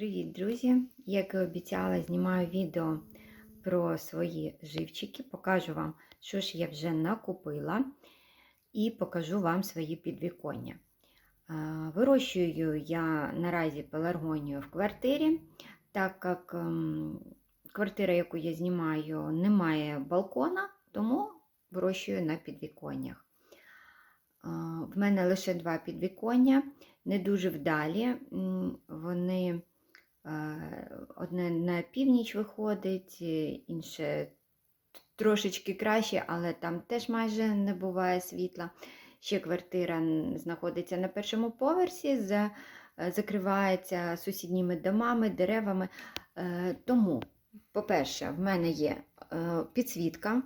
Привіт, друзі! Як і обіцяла, знімаю відео про свої живчики. Покажу вам, що ж я вже накупила, і покажу вам свої підвіконня. Вирощую я наразі пеларгонію в квартирі, так як ем, квартира, яку я знімаю, не має балкона, тому вирощую на підвіконнях. В мене лише два підвіконня, не дуже вдалі. Вони Одне на північ виходить, е, інше трошечки краще, але там теж майже не буває світла. Ще квартира знаходиться на першому поверсі, е, закривається сусідніми домами, деревами. Е, Тому, по-перше, в мене є е, підсвітка,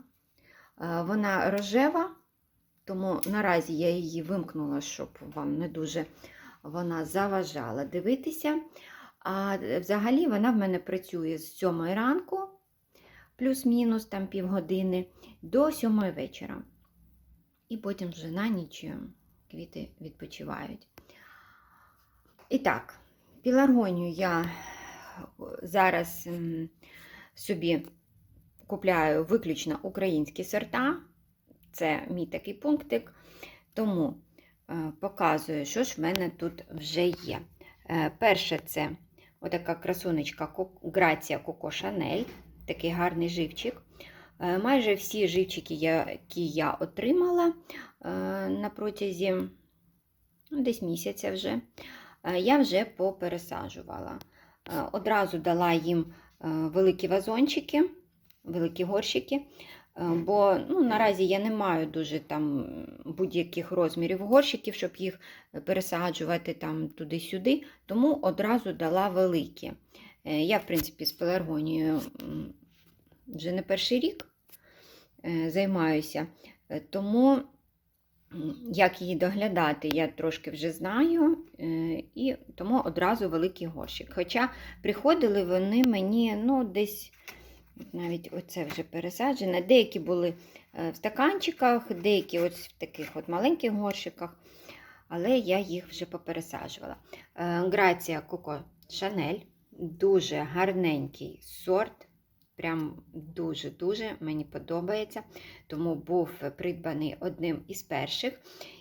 Е, вона рожева, тому наразі я її вимкнула, щоб вам не дуже вона заважала дивитися. А взагалі вона в мене працює з 7 ранку, плюс-мінус там півгодини, до 7 вечора. І потім вже на ніч квіти відпочивають. І так, піларгонію я зараз собі купляю виключно українські сорта. Це мій такий пунктик. Тому е, показую, що ж в мене тут вже є. Е, Перше це отака красунечка Грація Коко Шанель, такий гарний живчик. Е, Майже всі живчики, які я отримала е, на протязі ну, десь місяця вже, е, я вже попересаджувала. Одразу дала їм великі вазончики, великі горщики. Е, Бо ну, наразі я не маю дуже там будь-яких розмірів горщиків, щоб їх пересаджувати там туди-сюди, тому одразу дала великі. Е, Я, в принципі, з пеларгонією вже не перший рік е, займаюся, тому як її доглядати, я трошки вже знаю, і тому одразу великий горщик. Хоча приходили вони мені ну, десь. От Навіть оце вже пересаджене. Деякі були е, в стаканчиках, деякі ось в таких от маленьких горщиках, але я їх вже попересаджувала. Е, Грація Коко Шанель. Дуже гарненький сорт. Прям дуже-дуже мені подобається. Тому був придбаний одним із перших.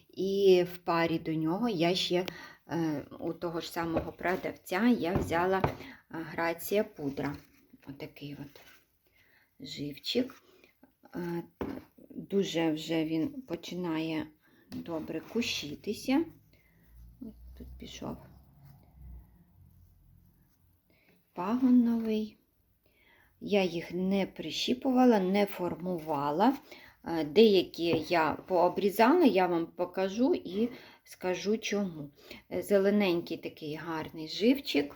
І в парі до нього я ще е, у того ж самого продавця я взяла Грація пудра. Отакий от живчик. Дуже вже він починає добре кущитися. Тут пішов пагон новий. Я їх не прищіпувала, не формувала. Деякі я пообрізала, я вам покажу і скажу чому. Е, Зелененький такий гарний живчик.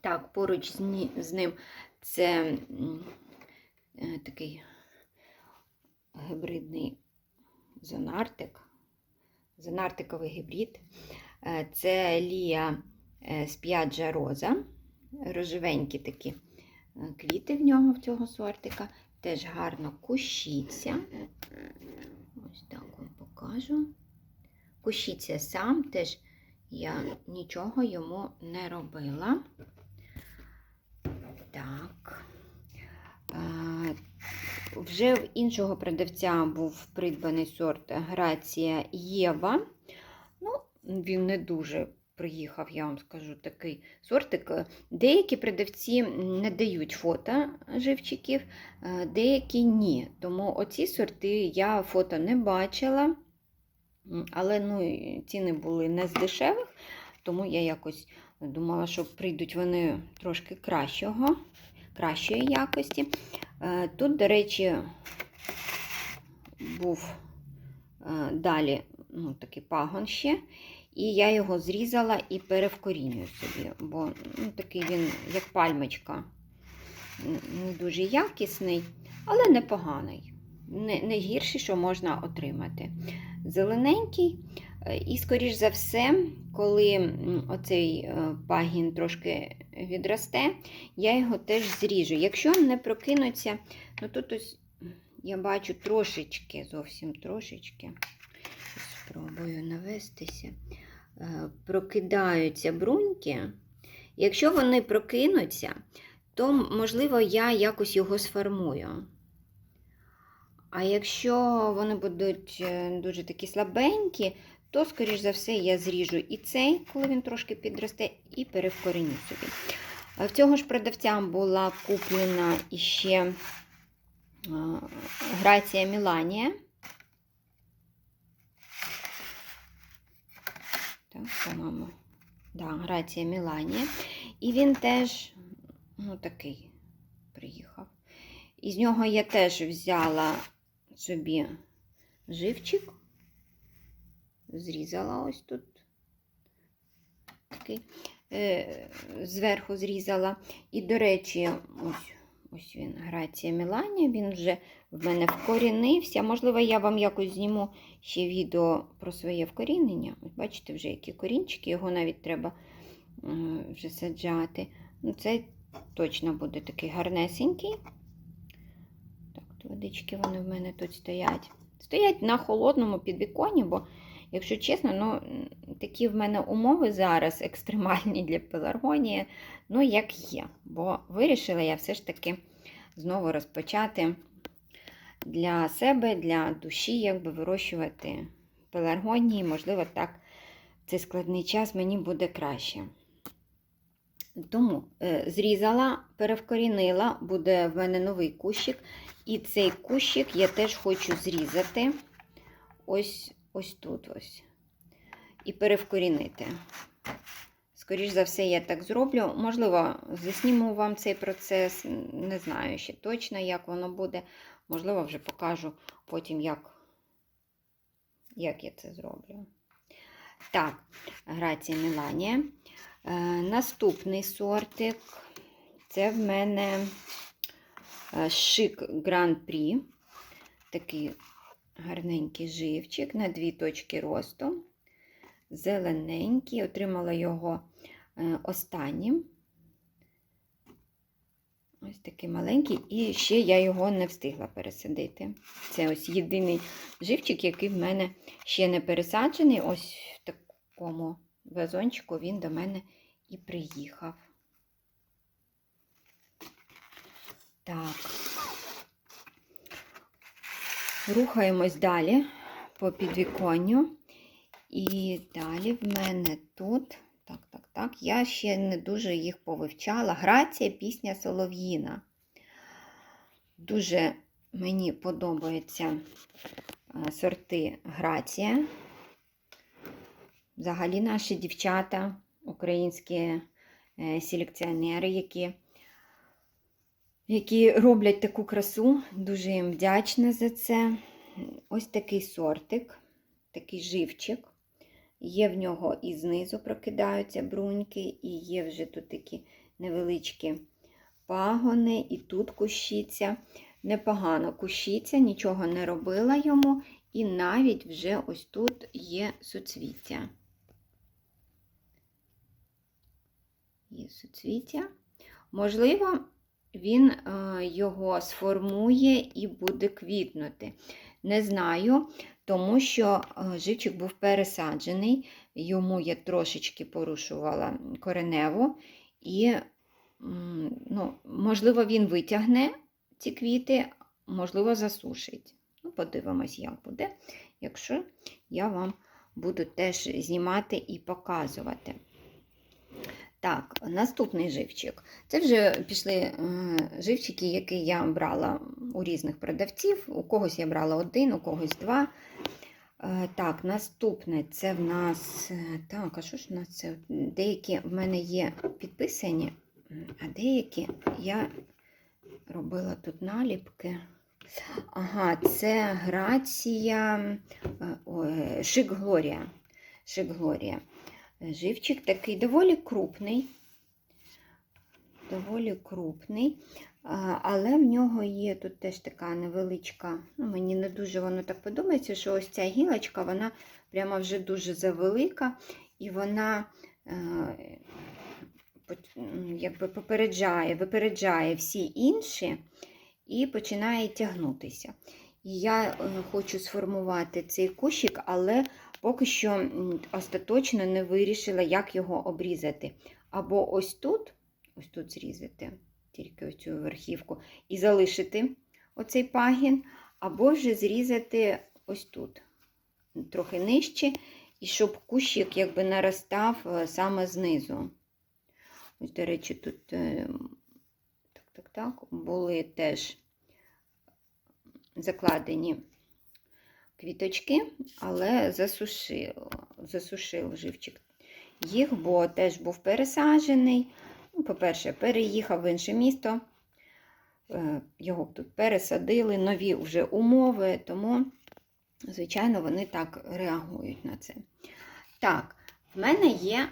Так, поруч з ним це такий гібридний зонартик, зонартиковий гібрид. Е, Це Лія е, Сп'яджа Роза. Рожевенькі такі е, квіти в нього в цього сортика. Теж гарно кущиться. Ось так вам покажу. Кущиться сам, теж я нічого йому не робила. Так. Вже в іншого продавця був придбаний сорт Грація Єва. Ну, він не дуже приїхав, я вам скажу, такий сортик. Деякі продавці не дають фото живчиків, е, деякі ні. Тому оці сорти я фото не бачила, але ну, ціни були не з дешевих, тому я якось думала, що прийдуть вони трошки кращого, кращої якості. Е, Тут, до речі, був е, далі ну, такий пагон ще, і я його зрізала і перевкорінюю собі, бо ну, такий він, як пальмочка, не дуже якісний, але непоганий. Не, не гірший, що можна отримати. Зелененький, і, скоріш за все, коли оцей е, пагін трошки відросте, я його теж зріжу. Якщо не прокинуться, ну тут ось я бачу трошечки, зовсім трошечки. Спробую навестися. Е, Прокидаються бруньки, Якщо вони прокинуться, то, можливо, я якось його сформую. А якщо вони будуть е, дуже такі слабенькі, то, скоріш за все, я зріжу і цей, коли він трошки підросте, і перевкоріню собі. В цього ж продавця була куплена іще е, Грація Міланія. Так, по-моєму. Да, Грація Міланія. І він теж, ну, такий приїхав. І з нього я теж взяла собі живчик. Зрізала ось тут. Такий. Е, зверху зрізала. І, до речі, ось, ось він, Грація Міланія, він вже в мене вкорінився. Можливо, я вам якось зніму ще відео про своє вкорінення. Бачите, вже які корінчики, його навіть треба вже саджати. Ну, Це точно буде такий гарнесенький. Так, водички вони в мене тут стоять. Стоять на холодному підвіконні, бо, якщо чесно, ну, такі в мене умови зараз екстремальні для пеларгонії, ну, як є. Бо вирішила я все ж таки знову розпочати для себе, для душі, якби вирощувати пеларгонії. Можливо, так в цей складний час мені буде краще. Тому е, зрізала, перевкорінила, буде в мене новий кущик. І цей кущик я теж хочу зрізати ось ось тут ось. І перевкорінити. Скоріш за все, я так зроблю. Можливо, засніму вам цей процес. Не знаю ще точно, як воно буде. Можливо, вже покажу потім, як, як я це зроблю. Так, Грація Міланія. Е, наступний сортик це в мене шик Гран-прі. Такий гарненький живчик на дві точки росту. Зелененький, отримала його е, останнім. Ось такий маленький, і ще я його не встигла пересадити. Це ось єдиний живчик, який в мене ще не пересаджений. Ось в такому вазончику він до мене і приїхав. Так, рухаємось далі по підвіконню. І далі в мене тут, так, так, так, я ще не дуже їх повивчала. Грація пісня Солов'їна. Дуже мені подобаються е, сорти Грація. Взагалі наші дівчата, українські е, селекціонери, які, які роблять таку красу, дуже їм вдячна за це. Ось такий сортик, такий живчик. Є в нього і знизу прокидаються бруньки, і є вже тут такі невеличкі пагони, і тут кущиця. Непогано кущиця, нічого не робила йому, і навіть вже ось тут є суцвіття. Є суцвіття. Можливо, він е, його сформує і буде квітнути. Не знаю, тому що е, живчик був пересаджений, йому я трошечки порушувала кореневу, і, ну, можливо, він витягне ці квіти, можливо, засушить. Ну, Подивимось, як буде, якщо я вам буду теж знімати і показувати. Так, наступний живчик. Це вже пішли е, живчики, які я брала у різних продавців. У когось я брала один, у когось два. Е, Так, наступне це в нас. е, Так, а що ж у нас це? Деякі в мене є підписані, а деякі я робила тут наліпки. Ага, це Грація Шик Глорія. Шик Глорія. Живчик такий доволі крупний, доволі крупний, але в нього є тут теж така невеличка, ну, мені не дуже воно так подобається, що ось ця гілочка, вона прямо вже дуже завелика, і вона е, якби попереджає, випереджає всі інші і починає тягнутися. Я е, хочу сформувати цей кущик, але поки що остаточно не вирішила, як його обрізати. або ось тут, ось тут зрізати, тільки ось цю верхівку, і залишити оцей пагін, або вже зрізати ось тут, трохи нижче, і щоб кущик якби наростав е, саме знизу. Ось, до речі, тут е, так, так, так, були теж закладені квіточки, але засушив, засушив живчик їх, бо теж був пересаджений. Ну, По-перше, переїхав в інше місто, е, його тут пересадили, нові вже умови, тому, звичайно, вони так реагують на це. Так, в мене є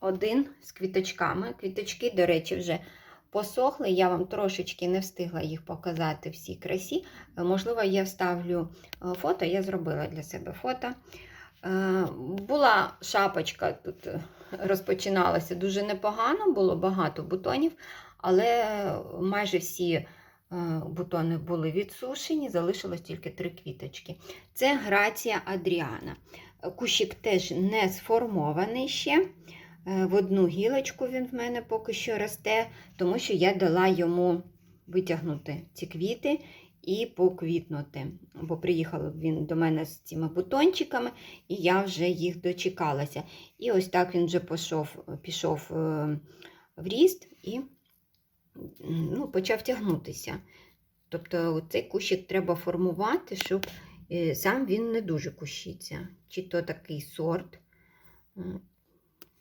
один з квіточками. Квіточки, до речі, вже посохли. Я вам трошечки не встигла їх показати всій красі. Е, Можливо, я вставлю е, фото, я зробила для себе фото. Е, Була шапочка, тут розпочиналася дуже непогано, було багато бутонів, але майже всі бутони були відсушені, залишилось тільки три квіточки. Це грація Адріана. Кущик теж не сформований ще. Е, В одну гілочку він в мене поки що росте, тому що я дала йому витягнути ці квіти і поквітнути. Бо приїхав він до мене з цими бутончиками, і я вже їх дочекалася. І ось так він вже пішов, пішов е, в ріст і ну, почав тягнутися. Тобто цей кущик треба формувати, щоб е, сам він не дуже кущиться. Чи то такий сорт.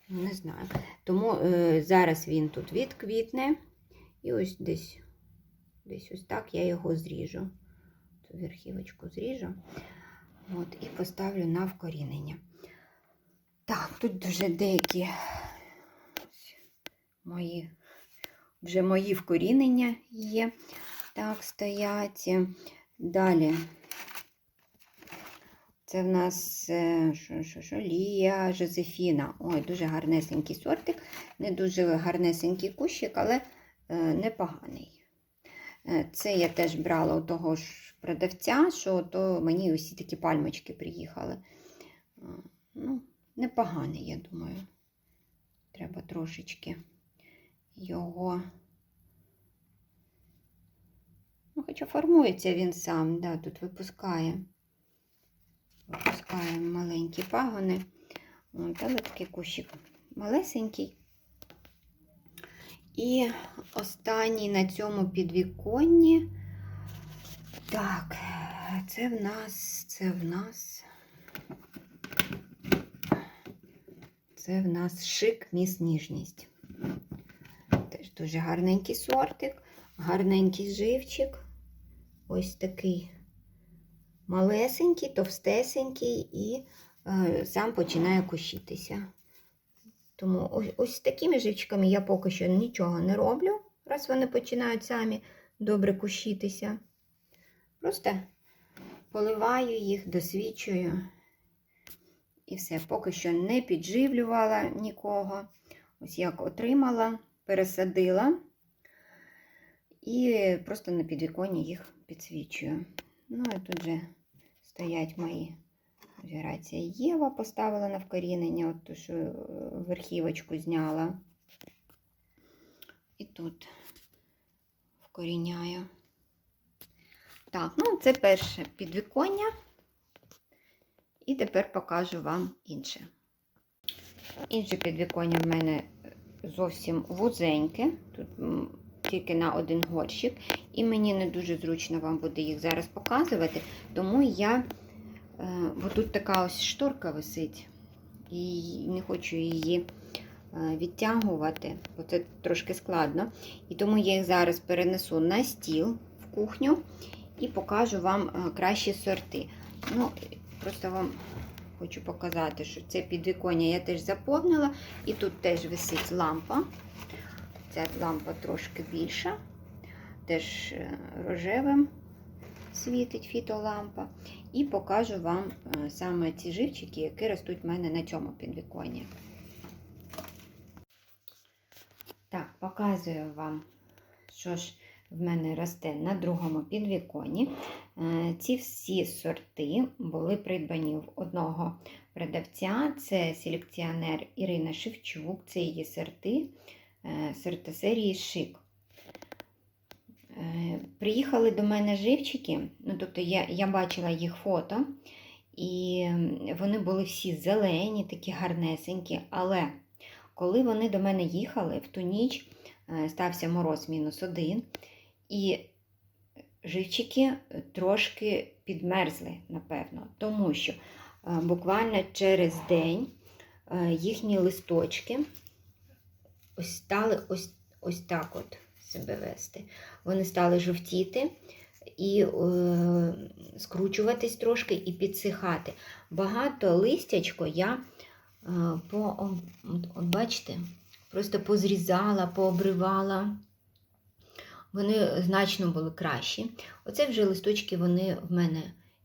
Не знаю. Тому е, зараз він тут відквітне. І ось десь, десь ось так я його зріжу. Цю верхівочку зріжу. От, і поставлю на вкорінення. Так, тут вже деякі мої, вже мої вкорінення є. Так, стоять. Далі. Це в нас е, що, що, що, Лія Жозефіна. Ой, дуже гарнесенький сортик, не дуже гарнесенький кущик, але е, непоганий. Е, Це я теж брала у того ж продавця, що то мені усі такі пальмочки приїхали. Ну, непоганий, я думаю. Треба трошечки його. Ну, хоча формується він сам, да, тут випускає. Випускає маленькі пагони. От, але такий кущик малесенький. І останній на цьому підвіконні. Так, це в нас, це в нас. Це в нас шик міс ніжність. Теж дуже гарненький сортик, гарненький живчик. Ось такий малесенький, товстесенький і е, сам починає кущитися. Тому ось, ось такими живчиками я поки що нічого не роблю, раз вони починають самі добре кущитися. Просто поливаю їх, досвідчую. І все, поки що не підживлювала нікого. Ось як отримала, пересадила і просто на підвіконні їх підсвічую. Ну і тут же стоять мої Грація Єва поставила на вкорінення, от ту, що е, верхівочку зняла. І тут вкоріняю. Так, ну це перше підвіконня. І тепер покажу вам інше. Інше підвіконня в мене зовсім вузеньке. Тут тільки на один горщик. І мені не дуже зручно вам буде їх зараз показувати, тому я, е, бо тут така ось шторка висить, і не хочу її е, відтягувати, бо це трошки складно. І тому я їх зараз перенесу на стіл в кухню і покажу вам е, кращі сорти. Ну, просто вам хочу показати, що це підвіконня я теж заповнила, і тут теж висить лампа. Ця лампа трошки більша, теж е, рожевим світить фітолампа. І покажу вам е, саме ці живчики, які ростуть в мене на цьому підвіконні. Так, показую вам, що ж в мене росте на другому підвіконні. Е, Ці всі сорти були придбані в одного продавця. Це селекціонер Ірина Шевчук, це її сорти, сорти серії Шик. Е, Приїхали до мене живчики, ну тобто я, я бачила їх фото, і вони були всі зелені, такі гарнесенькі. Але коли вони до мене їхали, в ту ніч е, стався мороз мінус один, і живчики трошки підмерзли, напевно, тому що е, буквально через день їхні листочки стали ось, ось так от себе вести. Вони стали жовтіти і е, скручуватись трошки і підсихати. Багато листячко я е, по, от, от бачите, просто позрізала, пообривала. Вони значно були кращі. Оце вже листочки вони в мене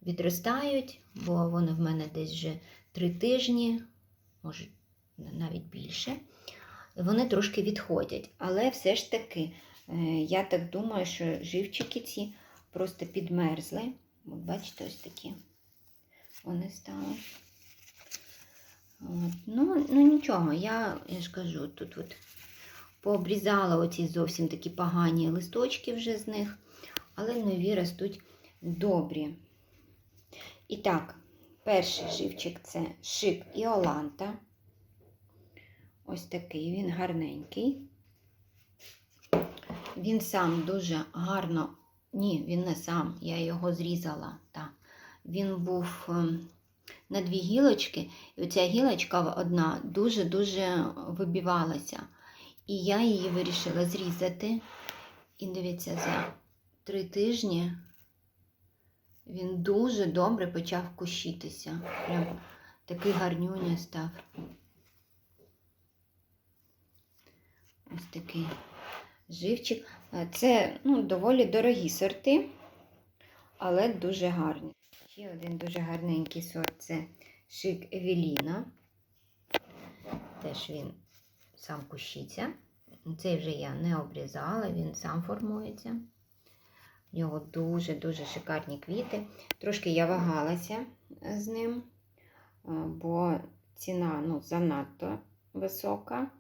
відростають, бо вони в мене десь вже три тижні, може навіть більше. Вони трошки відходять. Але все ж таки, я так думаю, що живчики ці просто підмерзли. Бачите, ось такі вони стали. От. Ну, ну нічого, я, я ж кажу, тут от пообрізала оці зовсім такі погані листочки вже з них, але нові ростуть добрі. І так, перший живчик це шик Іоланта. Ось такий він гарненький. Він сам дуже гарно, ні, він не сам, я його зрізала. Так. Він був ем, на дві гілочки, і оця гілочка одна дуже-дуже вибивалася. І я її вирішила зрізати. І дивіться, за три тижні він дуже добре почав кущитися. Прям такий гарнюня став. Ось такий живчик. Е, Це ну, доволі дорогі сорти, але дуже гарні. Ще один дуже гарненький сорт це шик Евеліна. Теж він сам кущиться. Цей вже я не обрізала, він сам формується. В нього дуже-дуже шикарні квіти. Трошки я вагалася з ним, бо ціна ну, занадто висока.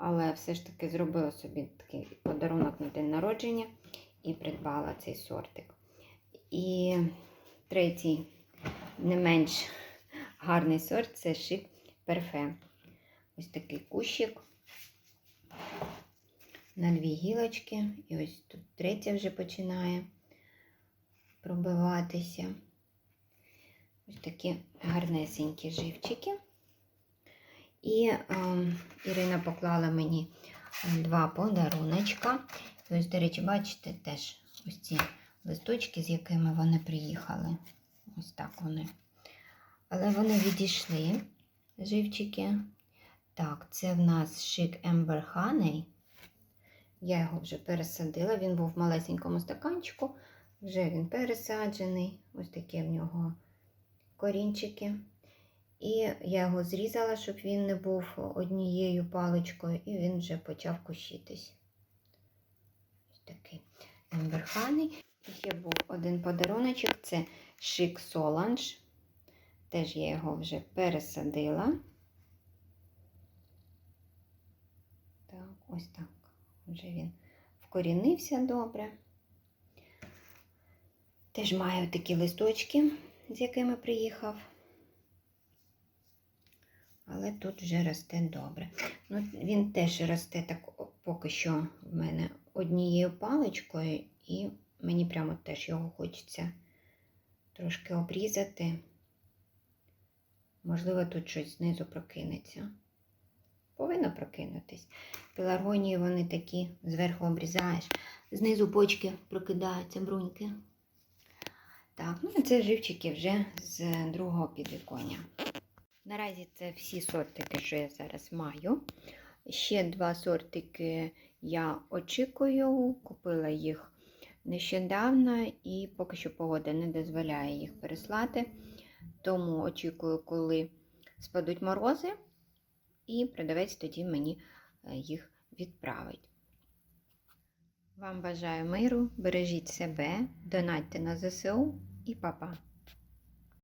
Але все ж таки зробила собі такий подарунок на день народження і придбала цей сортик. І третій, не менш гарний сорт це шик перфе. Ось такий кущик на дві гілочки. І ось тут третя вже починає пробиватися. Ось такі гарнесенькі живчики. І е, Ірина поклала мені два подаруночка. Ось, до речі, бачите, теж ось ці листочки, з якими вони приїхали. Ось так вони. Але вони відійшли, живчики. Так, це в нас шик Ember Honey. Я його вже пересадила. Він був в малесенькому стаканчику. Вже він пересаджений. Ось такі в нього корінчики. І я його зрізала, щоб він не був однією паличкою, і він вже почав кущитись. Ось такий емберханий. І ще був один подаруночок це шик Соланж. Теж я його вже пересадила. Так, ось так. Вже він вкорінився добре. Теж маю такі листочки, з якими приїхав. Але тут вже росте добре. Ну, Він теж росте так поки що в мене однією паличкою, і мені прямо теж його хочеться трошки обрізати. Можливо, тут щось знизу прокинеться. Повинно прокинутись. Пеларгонії вони такі, зверху обрізаєш, знизу почки прокидаються бруньки. Так, ну це живчики вже з другого підвіконня. Наразі це всі сортики, що я зараз маю. Ще два сортики я очікую, купила їх нещодавно і поки що погода не дозволяє їх переслати. Тому очікую, коли спадуть морози, і продавець тоді мені е, їх відправить. Вам бажаю миру, бережіть себе, донатьте на ЗСУ і па-па!